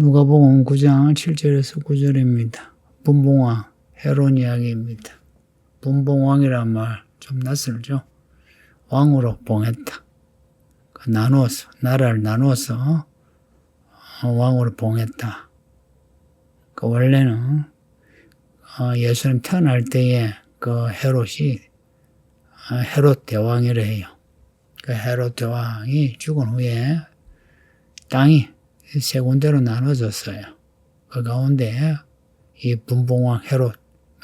누가복음 9장 7절에서 9절입니다. 분봉왕 헤론 이야기입니다. 분봉왕이란 말 좀 낯설죠? 왕으로 봉했다. 그 나누어서 나라를 나누어서 어, 왕으로 봉했다. 그 원래는 어, 예수님 태어날 때에 그 헤롯이 어, 헤롯 대왕이라 해요. 그 헤롯 대왕이 죽은 후에 땅이 세 군데로 나눠졌어요. 그 가운데 이 분봉왕 헤롯,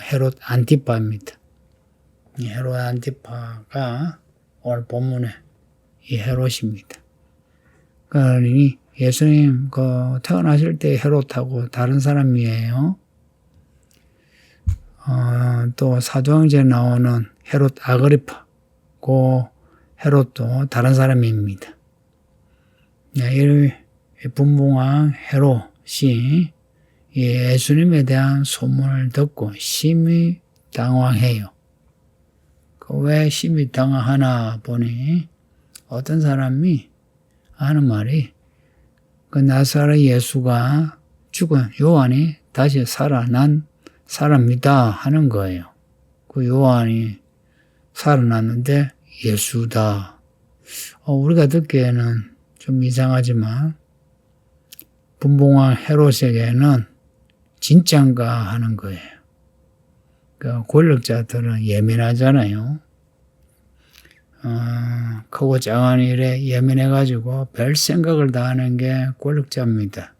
헤롯 안티파입니다. 이 헤롯 안티파가 오늘 본문에 이 헤롯입니다. 그러니 예수님 그 태어나실 때 헤롯하고 다른 사람이에요. 어, 또 사도행전에 나오는 헤롯 아그리파, 그 헤롯도 다른 사람입니다. 네, 이 분봉왕 헤롯이 예수님에 대한 소문을 듣고 심히 당황해요. 그 왜 심히 당황하나 보니 어떤 사람이 하는 말이 그 나사렛 예수가 죽은 요한이 다시 살아난 사람이다 하는 거예요. 그 요한이 살아났는데 예수다. 어, 우리가 듣기에는 좀 이상하지만 분봉왕 헤롯에게는 진짠가 하는 거예요. 그 권력자들은 예민하잖아요. 어, 크고 작은 일에 예민해가지고 별 생각을 다 하는 게 권력자입니다.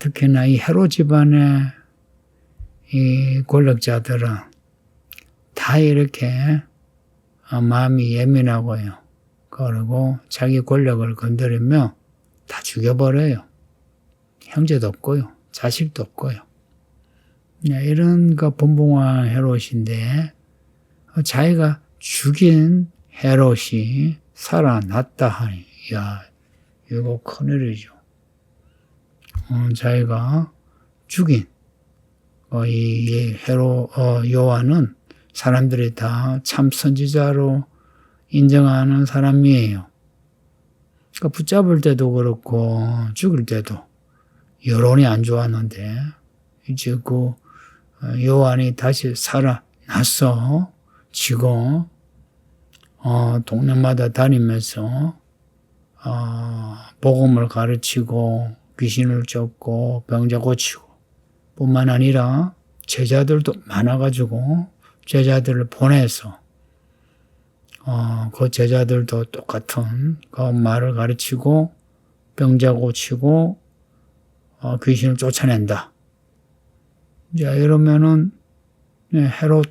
특히나 이 헤롯 집안의 이 권력자들은 다 이렇게 어, 마음이 예민하고요. 그리고 자기 권력을 건드리며 다 죽여버려요. 형제도 없고요. 자식도 없고요. 네, 이런 그 본봉왕 헤롯인데 어, 자기가 죽인 헤롯이 살아났다 하니 야 이거 큰일이죠. 어, 자기가 죽인 어, 이 헤롯 어, 요한은 사람들이 다 참 선지자로 인정하는 사람이에요. 그러니까 붙잡을 때도 그렇고 죽을 때도. 여론이 안 좋았는데. 이제 그 요한이 다시 살아났어. 지금 어, 동네마다 다니면서 어, 복음을 가르치고 귀신을 쫓고 병자 고치고. 뿐만 아니라 제자들도 많아가지고 제자들을 보내서 어, 그 제자들도 똑같은 그 말을 가르치고 병자 고치고 어, 귀신을 쫓아낸다. 자 이러면은 네, 헤롯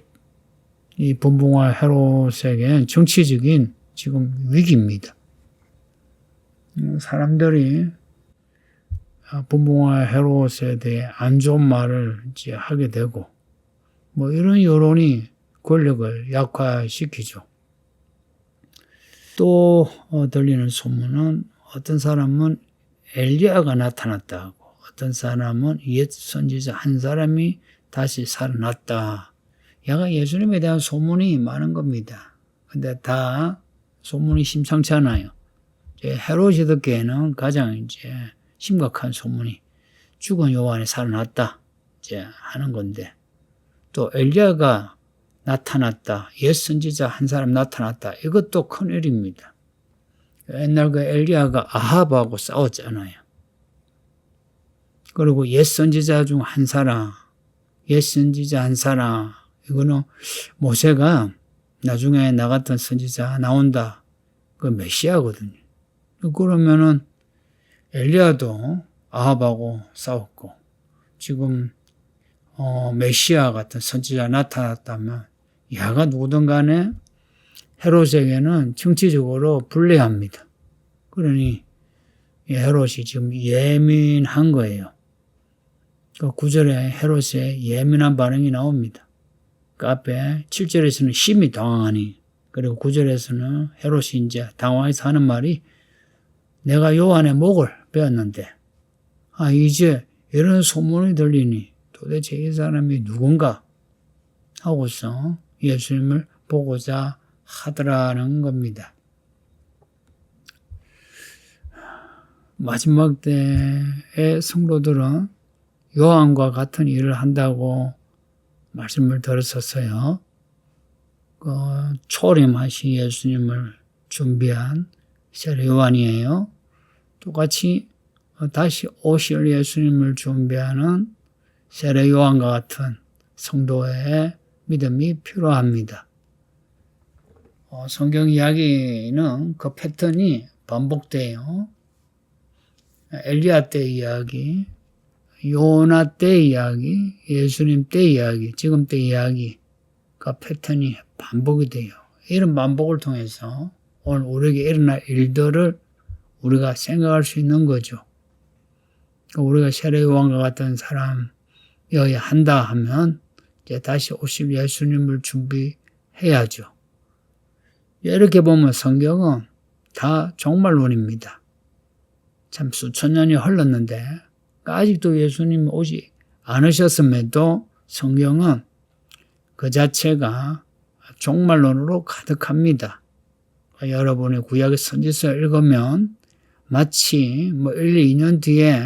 이 분봉할 헤롯에게 정치적인 지금 위기입니다. 음, 사람들이 분봉할 헤롯에 대해 안 좋은 말을 이제 하게 되고 뭐 이런 여론이 권력을 약화시키죠. 또 어, 들리는 소문은 어떤 사람은 엘리야가 나타났다고 어떤 사람은 옛 선지자 한 사람이 다시 살아났다. 야가 예수님에 대한 소문이 많은 겁니다. 근데 다 소문이 심상치 않아요. 듣기에는 가장 이제 심각한 소문이 죽은 요한이 살아났다. 이제 하는 건데 또 엘리야가 나타났다. 옛 선지자 한 사람 나타났다. 이것도 큰 일입니다. 옛날 그 엘리야가 아합하고 싸웠잖아요. 그리고 옛 선지자 중 한 사람, 옛 선지자 한 사람, 이거는 모세가 나중에 나갔던 선지자 나온다. 그 메시아거든요. 그러면은 엘리야도 아합하고 싸웠고 지금 어, 메시아 같은 선지자 나타났다면 야가 누구든 간에 헤롯에게는 정치적으로 불리합니다. 그러니 헤롯이 지금 예민한 거예요. 그 구절에 헤롯의 예민한 반응이 나옵니다. 그 앞에 7절에서는 심히 당황하니 그리고 9절에서는 헤롯이 이제 당황해서 하는 말이 내가 요한의 목을 베었는데 아 이제 이런 소문이 들리니 도대체 이 사람이 누군가 하고서 예수님을 보고자 하더라는 겁니다. 마지막 때의 성도들은 요한과 같은 일을 한다고 말씀을 들었었어요. 그 초림하신 예수님을 준비한 세례 요한이에요. 똑같이 다시 오실 예수님을 준비하는 세례 요한과 같은 성도의 믿음이 필요합니다. 어, 성경 이야기는 그 패턴이 반복돼요. 엘리야 때 이야기, 요나 때 이야기, 예수님 때 이야기, 지금 때 이야기, 그 패턴이 반복이 돼요. 이런 반복을 통해서 오늘 우리에게 일어날 일들을 우리가 생각할 수 있는 거죠. 우리가 세례 요한과 같은 사람이어야 한다 하면 이제 다시 오실 예수님을 준비해야죠. 이렇게 보면 성경은 다 종말론입니다. 참 수천 년이 흘렀는데 아직도 예수님 오지 않으셨음에도 성경은 그 자체가 종말론으로 가득합니다. 여러분의 구약의 선지서 읽으면 마치 뭐 1, 2년 뒤에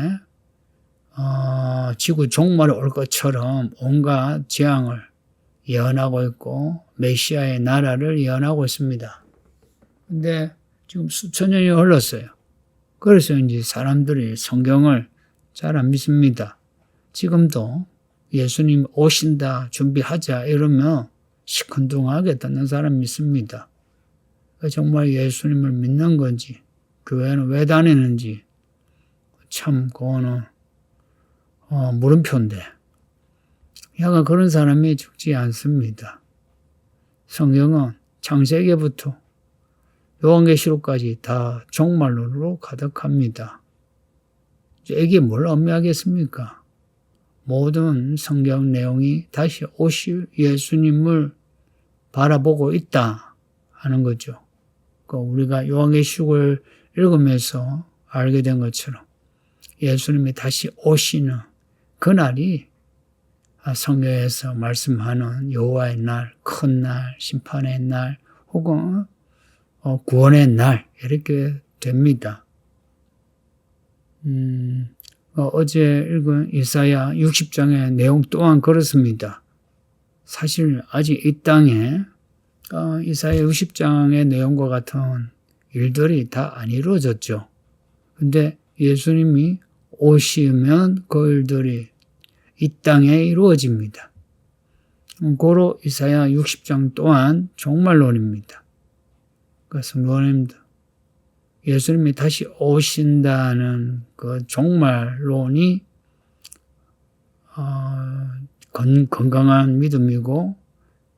어, 지구 종말이 올 것처럼 온갖 재앙을 예언하고 있고 메시아의 나라를 예언하고 있습니다. 근데 지금 수천 년이 흘렀어요. 그래서 이제 사람들이 성경을 잘 안 믿습니다. 지금도 예수님 오신다 준비하자 이러면 시큰둥하게 듣는 사람 믿습니다. 정말 예수님을 믿는 건지 교회는 왜 다니는지 참 그거는 어, 물음표인데 야가 그런 사람이 죽지 않습니다. 성경은 창세기부터 요한계시록까지 다 종말론으로 가득합니다. 이게 뭘 의미하겠습니까? 모든 성경 내용이 다시 오실 예수님을 바라보고 있다 하는 거죠. 그 우리가 요한계시록을 읽으면서 알게 된 것처럼 예수님이 다시 오시는 그날이 성경에서 말씀하는 여호와의 날, 큰 날, 심판의 날, 혹은 어, 구원의 날 이렇게 됩니다. 음, 어, 제 읽은 이사야 60장의 내용 또한 그렇습니다. 사실 아직 이 땅에 어, 이사야 60장의 내용과 같은 일들이 다 안 이루어졌죠. 근데 예수님이 오시면 그 일들이 이 땅에 이루어집니다. 고로 이사야 60장 또한 종말론입니다. 그 성도님들 예수님이 다시 오신다는 그 종말론이 어, 건, 건강한 믿음이고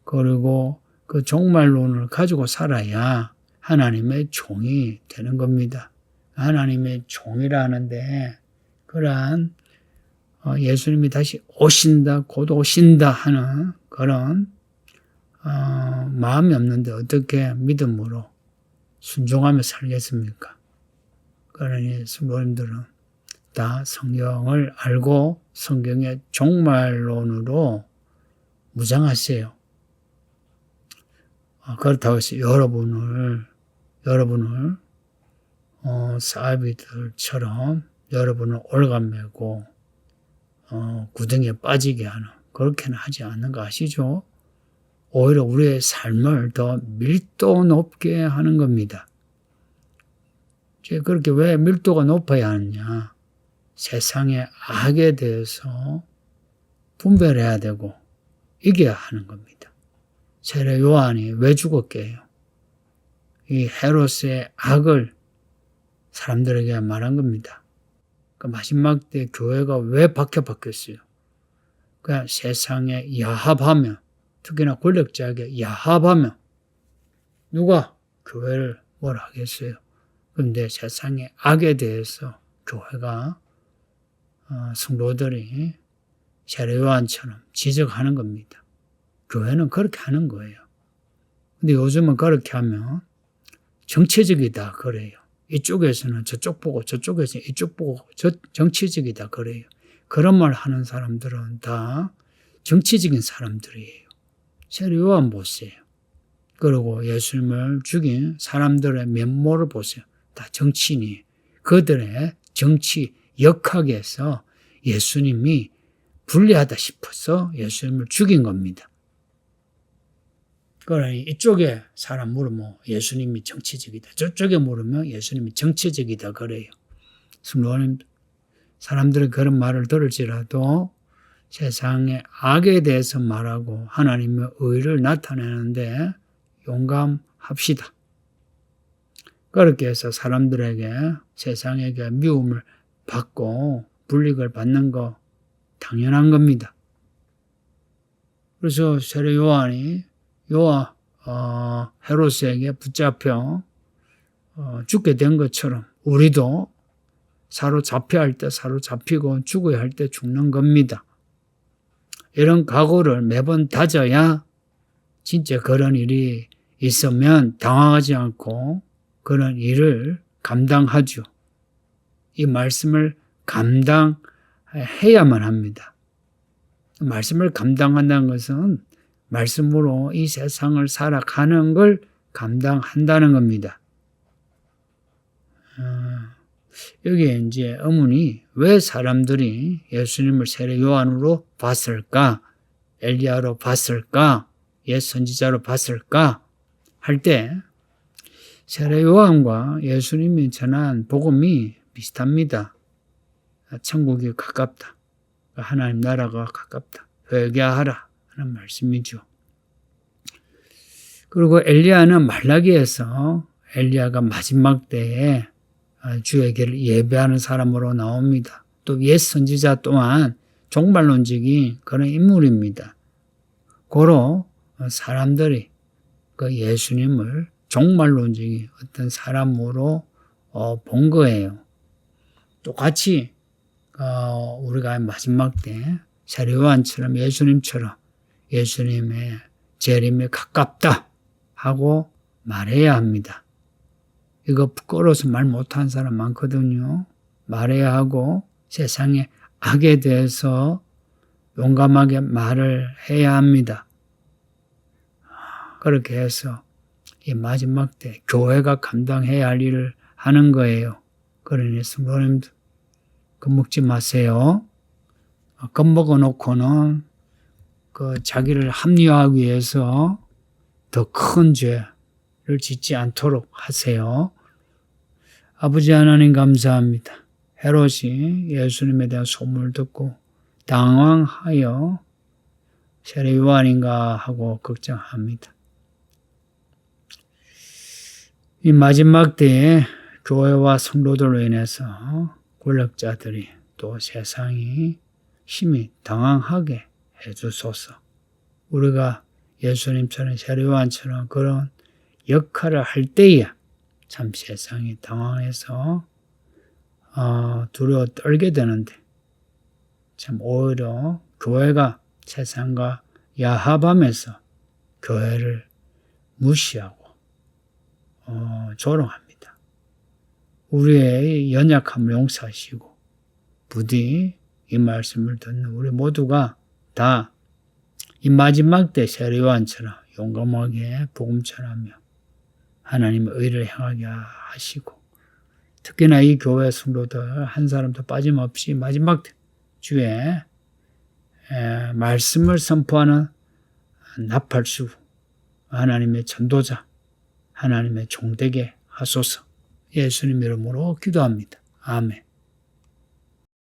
그리고 그 종말론을 가지고 살아야 하나님의 종이 되는 겁니다. 하나님의 종이라는데 그러한 어, 예수님이 다시 오신다, 곧 오신다 하는 그런 어, 마음이 없는데 어떻게 믿음으로 순종하며 살겠습니까? 그러니 성도님들은 다 성경을 알고 성경의 종말론으로 무장하세요. 어, 그렇다고 해서 여러분을 여러분을 어, 사비들처럼 여러분을 올가매고 어, 구덩이에 빠지게 하는 그렇게는 하지 않는 거 아시죠? 오히려 우리의 삶을 더 밀도 높게 하는 겁니다. 그렇게 왜 밀도가 높아야 하느냐? 세상의 악에 대해서 분별해야 되고 이겨야 하는 겁니다. 세례 요한이 왜 죽었게요? 이 헤롯의 악을 사람들에게 말한 겁니다. 그 마지막 때 교회가 왜 박혀 바뀌었어요? 그냥 세상에 야합하면 특히나 권력자에게 야합하면 누가 교회를 뭘 하겠어요? 그런데 세상의 악에 대해서 교회가 어, 성도들이 세례요한처럼 지적하는 겁니다. 교회는 그렇게 하는 거예요. 근데 요즘은 그렇게 하면 정치적이다 그래요. 이쪽에서는 저쪽 보고 저쪽에서는 이쪽 보고 저 정치적이다 그래요. 그런 말 하는 사람들은 다 정치적인 사람들이에요. 세례요한 보세요. 그리고 예수님을 죽인 사람들의 면모를 보세요. 다 정치인이 그들의 정치 역학에서 예수님이 불리하다 싶어서 예수님을 죽인 겁니다. 그러니 이쪽에 사람 물으면 예수님이 정치적이다. 저쪽에 물으면 예수님이 정치적이다 그래요. 성도님 사람들이 그런 말을 들을지라도 세상의 악에 대해서 말하고 하나님의 의를 나타내는데 용감합시다. 그렇게 해서 사람들에게 세상에게 미움을 받고 불릭을 받는 거 당연한 겁니다. 그래서 세례 요한이 요한 어, 헤로스에게 붙잡혀 어, 죽게 된 것처럼 우리도 사로잡혀야 할 때 사로잡히고 죽어야 할 때 죽는 겁니다. 이런 각오를 매번 다져야 진짜 그런 일이 있으면 당황하지 않고 그런 일을 감당하죠. 이 말씀을 감당해야만 합니다. 말씀을 감당한다는 것은 말씀으로 이 세상을 살아가는 걸 감당한다는 겁니다. 어, 여기에 이제 어머니 왜 사람들이 예수님을 세례 요한으로 봤을까? 엘리야로 봤을까? 옛 선지자로 봤을까? 할 때 세례 요한과 예수님이 전한 복음이 비슷합니다. 천국이 가깝다. 하나님 나라가 가깝다. 회개하라 하는 말씀이죠. 그리고 엘리야는 말라기에서 엘리야가 마지막 때에 주에게를 예배하는 사람으로 나옵니다. 또 옛 선지자 또한 종말론적인 그런 인물입니다. 고로 사람들이 그 예수님을 종말론적인 어떤 사람으로 본 거예요. 똑같이 어, 우리가 마지막 때 세례요한처럼 예수님처럼 예수님의 재림에 가깝다 하고 말해야 합니다. 이거 부끄러워서 말 못하는 사람 많거든요. 말해야 하고 세상의 악에 대해서 용감하게 말을 해야 합니다. 그렇게 해서 이 마지막 때 교회가 감당해야 할 일을 하는 거예요. 그러니 성도님들 겁먹지 마세요. 겁먹어 놓고는 그 자기를 합리화하기 위해서 더 큰 죄를 짓지 않도록 하세요. 아버지 하나님 감사합니다. 헤롯이 예수님에 대한 소문을 듣고 당황하여 세례 요한인가 하고 걱정합니다. 이 마지막 때에 교회와 성도들로 인해서 권력자들이 또 세상이 힘이 당황하게 해주소서. 우리가 예수님처럼 세례요한처럼 그런 역할을 할 때야 참 세상이 당황해서 어, 두려워 떨게 되는데 참 오히려 교회가 세상과 야합하면서 교회를 무시하고 어, 조롱합니다. 우리의 연약함을 용서하시고 부디 이 말씀을 듣는 우리 모두가 다 이 마지막 때 세례요한처럼 용감하게 복음 전하며 하나님의 의를 향하게 하시고 특히나 이 교회 성도들 한 사람도 빠짐없이 마지막 주에 말씀을 선포하는 나팔수 하나님의 전도자 하나님의 종되게 하소서 예수님 이름으로 기도합니다. 아멘